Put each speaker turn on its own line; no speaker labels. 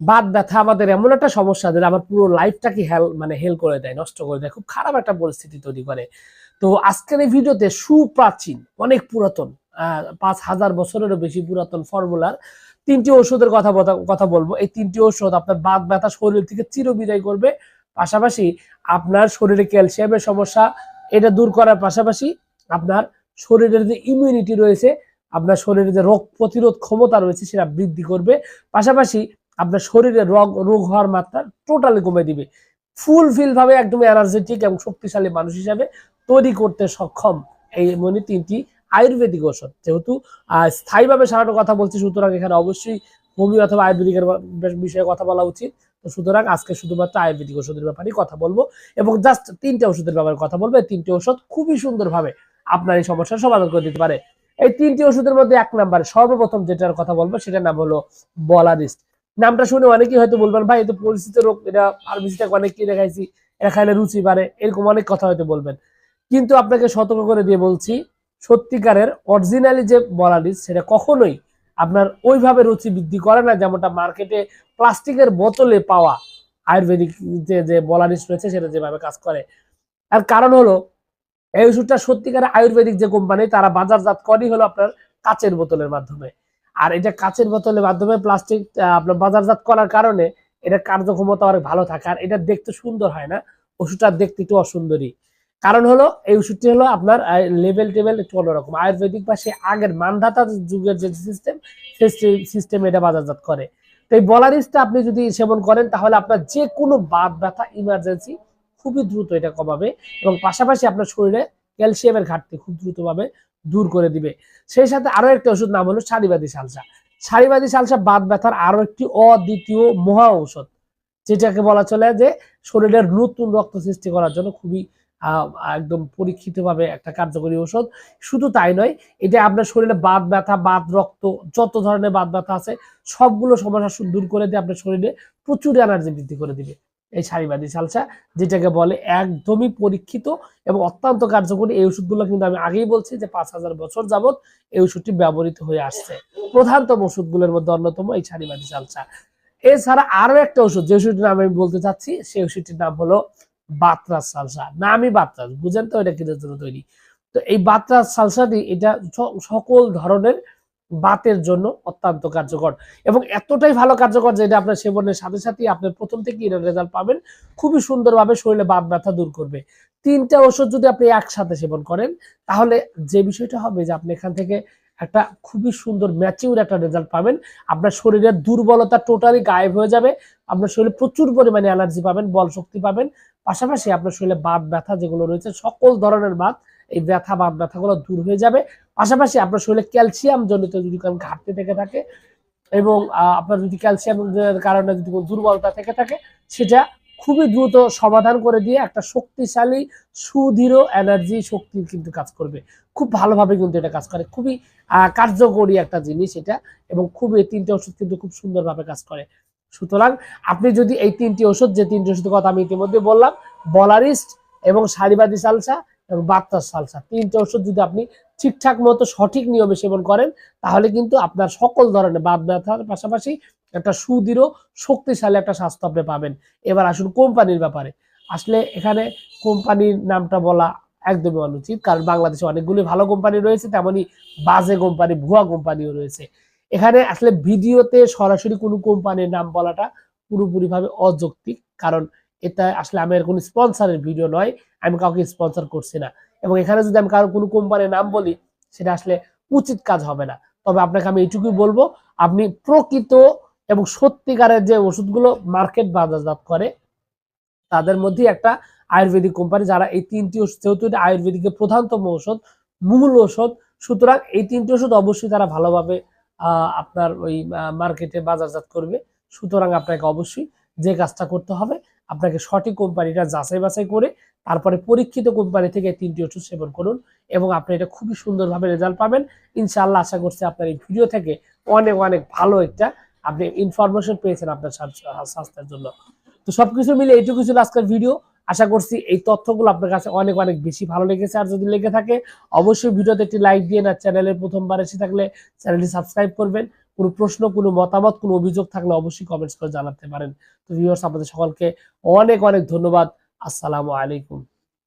বাত ব্যথা আমাদের এমন একটা সমস্যা যেটা আমার পুরো লাইফটাকে হেল মানে হেল করে দেয়, নষ্ট করে দেয়। খুব খারাপ একটা পরিস্থিতি তৈরি করে। তো আজকের এই ভিডিওতে সুপ্রাচীন, অনেক পুরাতন পাঁচ হাজার বছরেরও বেশি পুরাতন ফর্মুলার তিনটি ওষুধের কথা কথা বলব। এই তিনটি ওষুধ আপনার বাত ব্যথা শরীর থেকে চিরবিদায় করবে। পাশাপাশি আপনার শরীরে ক্যালসিয়ামের সমস্যা, এটা দূর করার পাশাপাশি আপনার শরীরের যে ইমিউনিটি রয়েছে, আপনার শরীরে যে রোগ প্রতিরোধ ক্ষমতা রয়েছে, সেটা বৃদ্ধি করবে। পাশাপাশি আপনার শরীরে রোগ রোগ হওয়ার মাত্রা টোটালি কমে দিবে। ফুলফিল ভাবে একদম এনার্জেটিক এবং শক্তিশালী মানুষ হিসাবে তৈরি করতে সক্ষম এই এমনই তিনটি আয়ুর্বেদিক ওষুধ যেহেতু স্থায়ীভাবে সারানো কথা বলছি, সুতরাং এখানে অবশ্যই হোমিও অথবা আয়ুর্বেদিকের বিষয়ে কথা বলা উচিত। তো সুতরাং আজকে শুধুমাত্র আয়ুর্বেদিক ওষুধের ব্যাপারেই কথা বলব এবং জাস্ট তিনটে ওষুধের ব্যাপারে কথা বলব। এই তিনটে ওষুধ খুবই সুন্দরভাবে আপনার এই সমস্যার সমাধান করে দিতে পারে। এই তিনটি ওষুধের মধ্যে এক নাম্বার সর্বপ্রথম যেটার কথা বলব, সেটার নাম হলো বলারিস্ট নামটা শুনে অনেকেই হয়তো বলবেন, ভাই এটা পরিচিত রোগ এটা ফার্মেসিতে অনেক কিনে খাইছি, এটা খাইলে রুচি বাড়ে, এরকম অনেক কথা হয়তো বলবেন। কিন্তু আপনাকে সতর্ক করে দিয়ে বলছি, সত্যিকারের অরিজিনালি যে বলারিস্ট সেটা কখনোই আপনার ওইভাবে রুচি বৃদ্ধি করে না, যেমনটা মার্কেটে প্লাস্টিকের বোতলে পাওয়া আয়ুর্বেদিক যে যে বলারিস্ট রয়েছে, সেটা যেভাবে কাজ করে। আর কারণ হলো, এই ওষুধটা সত্যিকারের আয়ুর্বেদিক যে কোম্পানি তারা বাজারজাত করেই হলো আপনার কাচের বোতলের মাধ্যমে। আর এটা কাচের বোতলের মাধ্যমে প্লাস্টিক আপনার বাজারজাত করার কারণে এটা কার্যক্ষমতা অনেক ভালো থাকে। আর এটা দেখতে সুন্দর হয় না? ওষুধটা দেখতে একটু অসুন্দরী। কারণ হলো, এই ওষুধটি হলো আপনার লেভেল টেবেল একটু অন্যরকম। আয়ুর্বেদিক বা সে আগের মানধাতা যুগের যে সিস্টেম সেই সিস্টেম এটা বাজারজাত করে। তো এই বলারিসটা আপনি যদি সেবন করেন, তাহলে আপনার যে কোনো বাত ব্যথা ইমার্জেন্সি খুবই দ্রুত এটা কমাবে এবং পাশাপাশি আপনার শরীরে ক্যালসিয়ামের ঘাটতি খুব দ্রুতভাবে দূর করে দিবে। সেই সাথে আরও একটা ওষুধ নাম হলো সারিবাদী সালসা। সারিবাদী সালসা বাত ব্যথার আরও একটি অদ্বিতীয় মহা ঔষধ, যেটাকে বলা চলে যে শরীরের নতুন রক্ত সৃষ্টি করার জন্য খুবই একদম পরীক্ষিতভাবে একটা কার্যকরী ঔষধ। শুধু তাই নয়, এটা আপনার শরীরে বাত ব্যথা বাত রক্ত, যত ধরনের বাত ব্যথা আছে, সবগুলো সমস্যা দূর করে দিয়ে আপনার শরীরে প্রচুর এনার্জি বৃদ্ধি করে দিবে। এই সারিবাদী সালসা, যেটাকে বলে একদমই পরীক্ষিত এবং অত্যন্ত কার্যকরী এই ওষুধগুলো কিন্তু আমি আগেই বলছি যে পাঁচ হাজার বছর যাবত এই ওষুধটি ব্যবহৃত হয়ে আসছে। প্রধানতম ওষুধগুলোর মধ্যে অন্যতম এই সারিবাদী সালসা। এছাড়া আরও একটা ওষুধ, যে ওষুধটির নাম আমি বলতে চাচ্ছি, সেই ওষুধটির নাম হলো বাতরাস সালসা। নামই বাতরাস, বুঝেন তো এটা কিসের জন্য তৈরি? তো এই বাতরাস সালসাটি এটা সকল ধরনের বাতের জন্য অত্যন্ত কার্যকর এবং এতটাই ভালো কার্যকর যে এটা আপনার সেবনের সাথে সাথে আপনার প্রথম থেকেই এর রেজাল্ট পাবেন। খুবই সুন্দরভাবে শরীরে বাত ব্যথা দূর করবে। তিনটা ওষুধ যদি আপনি একসাথে সেবন করেন, তাহলে যে বিষয়টা হবে যে আপনি এখান থেকে একটা খুবই সুন্দর ম্যাচিউর একটা রেজাল্ট পাবেন। আপনার শরীরের দুর্বলতা টোটালি গায়েব হয়ে যাবে। আপনার শরীরে প্রচুর পরিমাণে এনার্জি পাবেন, বল শক্তি পাবেন। পাশাপাশি আপনার শরীরে বাত ব্যথা যেগুলো রয়েছে, সকল ধরনের বাত এই ব্যথা বা ব্যথাগুলো দূর হয়ে যাবে। পাশাপাশি আপনার শরীরে ক্যালসিয়াম জনিত যদি কোনো ঘাটতি থেকে থাকে এবং আপনার যদি ক্যালসিয়ামের কারণে যদি কোনো দুর্বলতা থেকে থাকে, সেটা খুবই দ্রুত সমাধান করে দিয়ে একটা শক্তিশালী, সুদৃঢ় এনার্জি শক্তি কিন্তু কাজ করবে। খুব ভালোভাবে কিন্তু এটা কাজ করে। খুবই কার্যকরী একটা জিনিস এটা এবং খুবই এই তিনটে ওষুধ কিন্তু খুব সুন্দরভাবে কাজ করে। সুতরাং আপনি যদি এই তিনটি ওষুধ, যে তিনটি ওষুধের কথা আমি ইতিমধ্যে বললাম, বলারিস্ট এবং সারিবাদী সালসা এবং বাত্তার সালসা। তিনটে ওষুধ যদি আপনি ঠিকঠাক মতো সঠিক নিয়মে সেবন করেন, তাহলে কিন্তু আপনার সকল ধরনের বাদ ব্যথার পাশাপাশি একটা সুদৃঢ়, শক্তিশালী একটা স্বাস্থ্য আপনি পাবেন। এবার আসুন কোম্পানির ব্যাপারে। আসলে এখানে কোম্পানির নামটা বলা একদমই অনুচিত, কারণ বাংলাদেশে অনেকগুলি ভালো কোম্পানি রয়েছে, তেমনই বাজে কোম্পানি, ভুয়া কোম্পানিও রয়েছে। এখানে আসলে ভিডিওতে সরাসরি কোনো কোম্পানির নাম বলাটা পুরোপুরিভাবে অযৌক্তিক, কারণ এটা আসলে আমার কোনো স্পন্সরের ভিডিও নয়, আমি কাউকে স্পন্সর করছি না। এবং এখানে যদি আমি কারও কোনো কোম্পানির নাম বলি, সেটা আসলে উচিত কাজ হবে না। তবে আপনাকে আমি এইটুকুই বলব, আপনি প্রকৃত এবং সত্যিকারের যে ওষুধগুলো মার্কেট বাজারজাত করে, তাদের মধ্যে একটা আয়ুর্বেদিক কোম্পানি যারা এই তিনটি ওষুধ, যেহেতু এটা আয়ুর্বেদিকের প্রধানতম ওষুধ, মূল ওষুধ, সুতরাং এই তিনটি ওষুধ অবশ্যই তারা ভালোভাবে আপনার ওই মার্কেটে বাজারজাত করবে। সুতরাং আপনাকে অবশ্যই যে কাজটা করতে হবে, আপনাকে সঠিক কোম্পানিটা যাচাই বাছাই করে তারপরে পরীক্ষিত কোম্পানি থেকে তিনটি ওষুধ সেবন করুন এবং আপনি এটা খুবই সুন্দরভাবে রেজাল্ট পাবেন। ইনশাআল্লাহ আশা করছি আপনার এই ভিডিও থেকে অনেক অনেক ভালো একটা আপনি ইনফরমেশন পেয়েছেন আপনার স্বাস্থ্যের জন্য। তো সবকিছু মিলে এইটুকু ছিল আজকের ভিডিও আশা করছি এই তথ্যগুলো আপনার কাছে অনেক অনেক বেশি ভালো লেগেছে। আর যদি লেগে থাকে, অবশ্যই ভিডিওতে একটি লাইক দিয়ে না চ্যানেলের প্রথমবার এসে থাকলে চ্যানেলটি সাবস্ক্রাইব করবেন। কোনো প্রশ্ন, কোনো মতামত, কোনো অভিযোগ থাকলে অবশ্যই কমেন্টস করে জানাতে পারেন। তো ভিউয়ার্স আপনাদের সকলকে অনেক অনেক ধন্যবাদ। আসসালামু আলাইকুম।